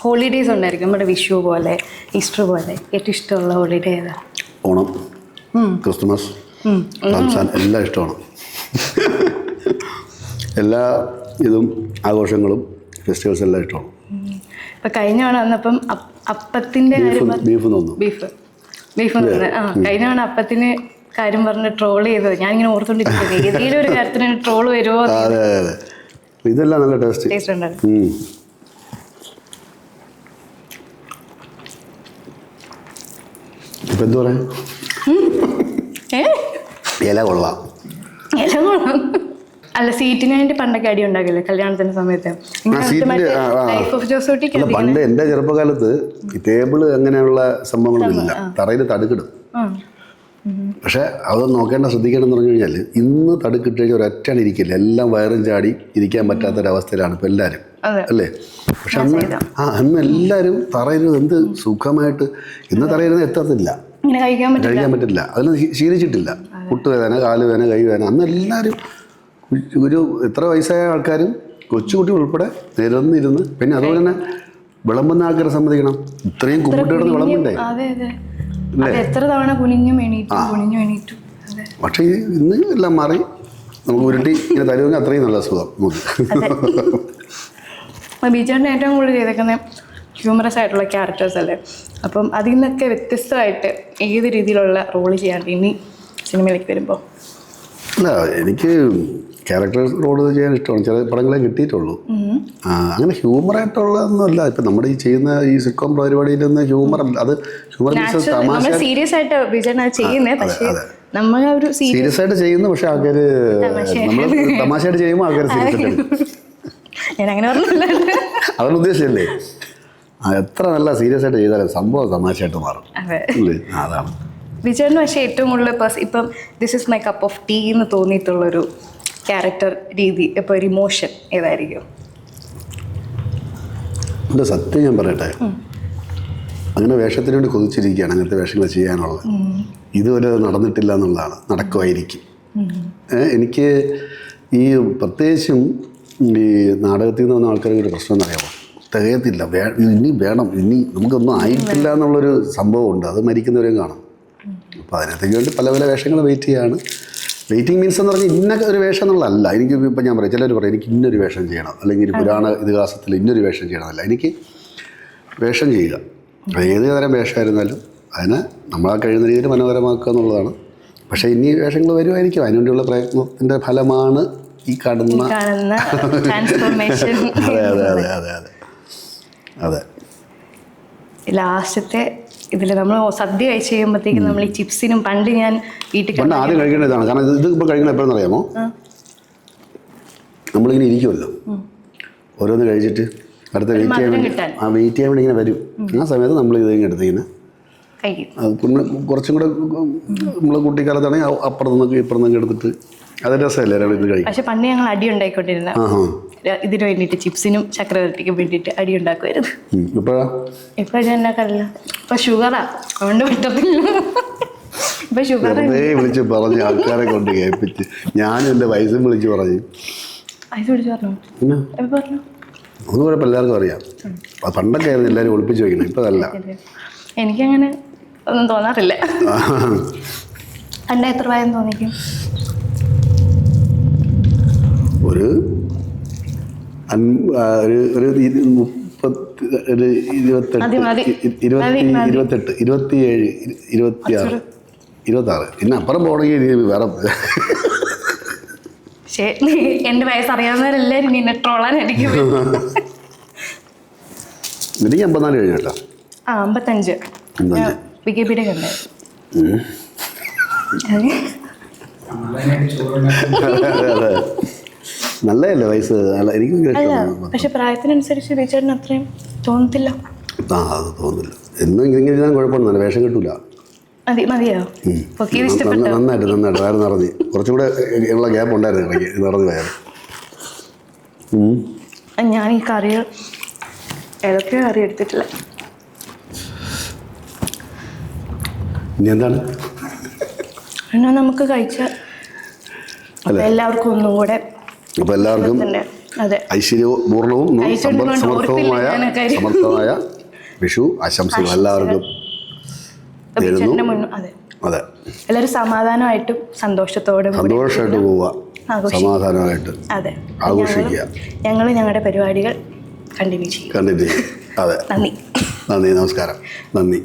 ഹോളിഡേയ്സ് ഉണ്ടായിരിക്കും. നമ്മുടെ വിഷു പോലെ ഈസ്റ്റർ പോലെ. ഏറ്റവും ഇഷ്ടമുള്ള ഹോളിഡേ ഏതാ? ഓണം. ക്രിസ്മസ്. റംസാൻ എല്ലാം ഇഷ്ടമാണ്. എല്ലാ ഇതും ആഘോഷങ്ങളും ഫെസ്റ്റിവൽസ് എല്ലാം ഇഷ്ടമാണ്. ഇപ്പൊ കഴിഞ്ഞ തവണ വന്നപ്പം അപ്പ്- അപ്പത്തിന്റെ ബീഫ് കാര്യം ബീഫ് ബീഫ്. ബീഫ് തന്നെ. ആ കഴിഞ്ഞ തവണ അപ്പത്തിന് കാര്യം പറഞ്ഞ് ട്രോൾ ചെയ്തത്. ഞാനിങ്ങനെ ഓർത്തോണ്ടിരിക്കുന്നത് ഏതെങ്കിലും ഒരു കാര്യത്തിന് ട്രോൾ വരുമോ അതെ അതെ ഇതെല്ലാം നല്ല ടേസ്റ്റ്. ടേസ്റ്റ് ഉണ്ടായിരുന്നു. ഇപ്പം എന്തു പറയാം? ഇല കൊള്ളാം. ഇല കൊള്ളാം. അല്ല സീറ്റിന് വേണ്ടി പണ്ടൊക്കെ അടി ഉണ്ടാക്കില്ലേ? കല്യാണത്തിന്റെ സമയത്ത്. പണ്ട് എന്റെ ചെറുപ്പകാലത്ത് ഈ ടേബിൾ അങ്ങനെയുള്ള സംഭവങ്ങളൊന്നുമില്ല തറയിൽ തടുക്കിടും. പക്ഷെ പക്ഷേ അത് നോക്കേണ്ട ശ്രദ്ധിക്കണം എന്ന് പറഞ്ഞു കഴിഞ്ഞാൽ ഇന്ന് തടുക്കിട്ട് കഴിഞ്ഞാൽ ഒരറ്റാണ് ഇരിക്കില്ല എല്ലാം വയറും ചാടി ഇരിക്കാൻ പറ്റാത്തൊരവസ്ഥയിലാണ് ഇപ്പം എല്ലാവരും അല്ലേ? പക്ഷെ അന്ന് ആ അന്ന് എല്ലാവരും തറയിരുന്നത് എന്ത് സുഖമായിട്ട് ഇന്ന് തറയിരുന്നത് എത്തത്തില്ല. ഇങ്ങനെ കഴിക്കാൻ പറ്റും കഴിക്കാൻ പറ്റില്ല. അതിന് ശീ- ശീലിച്ചിട്ടില്ല. കുട്ടുവേദന കാലുവേദന കൈവേദന. അന്ന് എല്ലാവരും ഒരു എത്ര വയസ്സായ ആൾക്കാരും കൊച്ചുകുട്ടി ഉൾപ്പെടെ നിരന്നിരുന്ന് പിന്നെ അതുപോലെ തന്നെ വിളമ്പുന്ന ആൾക്കാരെ സമ്മതിക്കണം. ഇത്രയും കുട്ടികളുടെ വിളമ്പുണ്ടേ? എത്ര തവണ കുനിഞ്ഞു കുനിഞ്ഞും എണീറ്റും. പക്ഷേ ഇന്ന് എല്ലാം മാറി. നമുക്ക് ഉരുട്ടി ഇങ്ങനെ തരുമെങ്കിൽ അത്രയും നല്ല സുഖം (laughs) ബീച്ചേട്ടൻ ഏറ്റവും കൂടുതൽ ഹ്യൂമറസ് ആയിട്ടുള്ള ക്യാരക്ടേഴ്സ് അല്ലേ? അപ്പം അതിൽ നിന്നൊക്കെ വ്യത്യസ്തമായിട്ട് ഏത് രീതിയിലുള്ള റോൾ ചെയ്യാണ്ട് ഇനി സിനിമയിലേക്ക് വരുമ്പോൾ എനിക്ക് ക്യാരക്ടർ റോഡ് ചെയ്യാൻ ഇഷ്ടമാണ്. ചില പടങ്ങളെ കിട്ടിയിട്ടുള്ളൂ. അങ്ങനെ ഹ്യൂമറായിട്ടുള്ളതൊന്നുമല്ല ഇപ്പം നമ്മുടെ ഈ ചെയ്യുന്ന ഈ സിക്കോം പരിപാടിയിലൊന്നും ഹ്യൂമർ അത് ഹ്യൂമർ തമാശ സീരിയസ് ആയിട്ട് സീരിയസ് ആയിട്ട് ചെയ്യുന്നു പക്ഷെ ആൾക്കാർ നമ്മൾ തമാശയായിട്ട് ചെയ്യുമ്പോൾ ആൾക്കാർ സീരിയസ്. ഞാൻ അങ്ങനെ പറഞ്ഞില്ല അതാണ് ഉദ്ദേശിച്ചല്ലേ എത്ര നല്ല സീരിയസ് ആയിട്ട് ചെയ്താലും സംഭവം തമാശയായിട്ട് മാറും. അല്ലേ അതാണ്. വിജയന് പക്ഷേ ഏറ്റവും കൂടുതൽ പേഴ്സ് ഇപ്പം this is my cup of tea എന്ന് തോന്നിയിട്ടുള്ളൊരു ക്യാരക്ടർ രീതി ഇപ്പോൾ ഒരു ഇമോഷൻ ഏതായിരിക്കും? എന്റെ സത്യം ഞാൻ പറയട്ടെ. അങ്ങനെ വേഷത്തിന് വേണ്ടി കൊതിച്ചിരിക്കുകയാണ് അങ്ങനത്തെ വേഷങ്ങൾ ചെയ്യാനുള്ളത്. ഇതുവരെ നടന്നിട്ടില്ല എന്നുള്ളതാണ്. നടക്കുമായിരിക്കും. എനിക്ക് ഈ പ്രത്യേകിച്ചും ഈ നാടകത്തിൽ നിന്ന് വന്ന ആൾക്കാർക്ക് ഒരു പ്രശ്നം എന്നറിയാമോ? തികയത്തില്ല. വേ ഇനി വേണം. ഇനി നമുക്കൊന്നും ആയിട്ടില്ല എന്നുള്ളൊരു സംഭവമുണ്ട്. അത് മരിക്കുന്നവരെയും കാണും. അപ്പോൾ അതിനകത്തേക്ക് വേണ്ടി പല പല വേഷങ്ങൾ വെയിറ്റ് ചെയ്യാണ്. വെയിറ്റിംഗ് മീൻസ് എന്ന് പറഞ്ഞാൽ ഇന്ന ഒരു വേഷം എന്നുള്ളതല്ല. എനിക്ക് ഇപ്പം ഞാൻ പറയാം. ചിലർ പറയും എനിക്ക് ഇന്നൊരു വേഷം ചെയ്യണം. അല്ലെങ്കിൽ ഒരു പുരാണ ഇതിഹാസത്തിൽ ഇന്നൊരു വേഷം ചെയ്യണമെന്നല്ല. എനിക്ക് വേഷം ചെയ്യുക. അത് ഏത് തരം വേഷമായിരുന്നാലും അതിനെ നമ്മളാ കഴിയുന്ന രീതിയിൽ മനോഹരമാക്കുക എന്നുള്ളതാണ്. പക്ഷേ ഇനി വേഷങ്ങൾ വരുമായിരിക്കും അതിനുവേണ്ടിയുള്ള പ്രയത്നത്തിന്റെ ഫലമാണ് ഈ കാണുന്ന (laughs) അതെ അതെ അതെ അതെ അതെ. അതെ. ലാസ്റ്റത്തെ ഇതിൽ നമ്മൾ സദ്യ കഴിച്ച് കഴിയുമ്പോഴത്തേക്കും നമ്മൾ ഈ ചിപ്സിനും പണ്ട് ഞാൻ വീട്ടിൽ പണ്ട് ആദ്യം കഴിക്കേണ്ട ഇതാണ്. കാരണം ഇത് ഇപ്പോൾ കഴിക്കണ എപ്പോഴെന്ന് അറിയാമോ? നമ്മളിങ്ങനെ ഇരിക്കുമല്ലോ ഓരോന്ന് കഴിച്ചിട്ട് അടുത്ത വെയിറ്റ് ചെയ്യാൻ വേണ്ടി ആ വെയിറ്റ് ചെയ്യാൻ വേണ്ടി ഇങ്ങനെ വരും. ആ സമയത്ത് നമ്മൾ ഇത് എടുത്ത് ഇങ്ങനെ കുറച്ചും കൂടെ നമ്മൾ കുട്ടിക്കാലത്താണെങ്കിൽ അപ്പുറത്തുനിന്നൊക്കെ ഇപ്പുറത്തുനിന്നൊക്കെ എടുത്തിട്ട് അത് രസമല്ലേ? ഇത് കഴിക്കും പക്ഷെ പണ്ട് ഞങ്ങൾ അടി ഉണ്ടായിക്കൊണ്ടിരുന്ന ഇതിന് വേണ്ടിയിട്ട് ചിപ്സിനും ചക്രവർത്തിക്കും വേണ്ടിയിട്ട് അടി ഉണ്ടാക്കുമായിരുന്നു ഇപ്പോഴാ? ഇപ്പൊ അടി ഉണ്ടാക്കാറില്ല. ഇപ്പൊ ഷുഗറാ. അതുകൊണ്ട് പറ്റത്തില്ല ഇപ്പൊ ഷുഗർ വിളിച്ച് പറഞ്ഞ് ആൾക്കാരെ കൊണ്ട് കേൾപ്പിച്ച്. ഞാനും എന്റെ വയസ്സും വിളിച്ച് പറഞ്ഞു. വയസ്സ് പിടിച്ച് പറഞ്ഞു? പറഞ്ഞു? ഒന്നും കുഴപ്പം എല്ലാവർക്കും അറിയാം. പണ്ടൊക്കെ ആയിരുന്നു എല്ലാവരും ഒളിപ്പിച്ച് വയ്ക്കണം ഇപ്പം അതല്ല എനിക്കങ്ങനെ ഒന്നും തോന്നാറില്ല. പണ്ട് എത്ര പ്രായം തോന്നിക്കും? ഒരു ഒരു ഒരു ഇരു- മുപ്പത്തി ഒരു ഇരുപത്തെട്ട് ഇരുപത്തി ഇരുപത്തിയേഴ് ഇരു- ഇരുപത്തിയാറ് ഇരുപത്താറ്. പിന്നെ അപ്പുറം പോകണമെങ്കിൽ വേറെ എന്റെ വയസ്സ് അറിയാവുന്നവരെല്ലാരും നിന്നെ ട്രോളാനായിരിക്കും എനിക്ക് (laughs) അമ്പത്തിനാല് കഴിഞ്ഞു കേട്ടോ. ആ അമ്പത്തഞ്ച്. വിക്കിപീഡിയ കണ്ടേ അതെ. (laughs) നല്ലതല്ലേ വയസ്സ്? അല്ല എനിക്ക് പക്ഷെ പ്രായത്തിനനുസരിച്ച് റിച്ചേട്ടന് അത്രയും തോന്നത്തില്ല. ആ അത് തോന്നുന്നില്ല എന്നും ഇങ്ങനെ ഇരുന്നാൽ കുഴപ്പമൊന്നുമില്ല വേഷം കിട്ടൂല. മതിയോ? പൊക്കിയത് ഇഷ്ടപ്പെട്ടു? നന്ന- നന്നായിട്ട് നന്നായിട്ട്. വയറ് നിറഞ്ഞ്. കുറച്ചും കൂടെ ഉള്ള ഗ്യാപ്പ് ഉണ്ടായിരുന്നു ഇടയ്ക്ക്. നിറഞ്ഞ് വയറ് ഞാൻ ഈ കറി ഏതൊക്കെയോ കറി എടുത്തിട്ടില്ല. ഇനി എന്താണ്? എന്നാൽ നമുക്ക് കഴിച്ച? എല്ലാവർക്കും ഒന്നും കൂടെ അപ്പോൾ എല്ലാവർക്കും ഐശ്വര്യപൂർണവും സമർത്ഥവുമായ. സമർത്ഥമായ വിഷു ആശംസകൾ എല്ലാവർക്കും അതെ. എല്ലാവരും സമാധാനമായിട്ടും സന്തോഷത്തോടും സന്തോഷമായിട്ട് പോവുക. സമാധാനമായിട്ട് അതെ. ആഘോഷിക്കുക. ഞങ്ങൾ ഞങ്ങളുടെ പരിപാടികൾ കണ്ടിന്യൂ ചെയ്യും. കണ്ടിന്യൂ അതെ. നന്ദി. നന്ദി. നമസ്കാരം. നന്ദി.